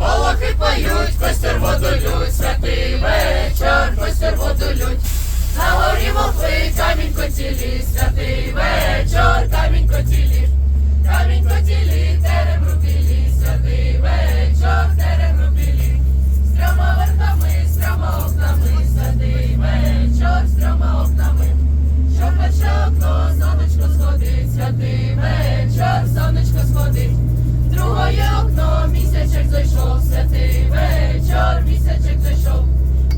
Волохи поють, костер водолють, святий вечір, костер водолють. На горі волхви, камінь коцілі, святий вечір, камінь коцілі. святий вечір, місячик зайшов,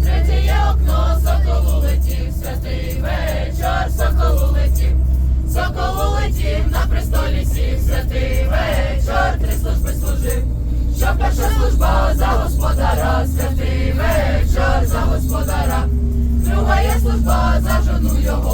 третє окно, соколу летів, святий вечір, соколу летів, соколу летів на престолі сів, святий вечір, три служби що перша служба за господаря, святий вечір за господаря, друга є служба за жону його.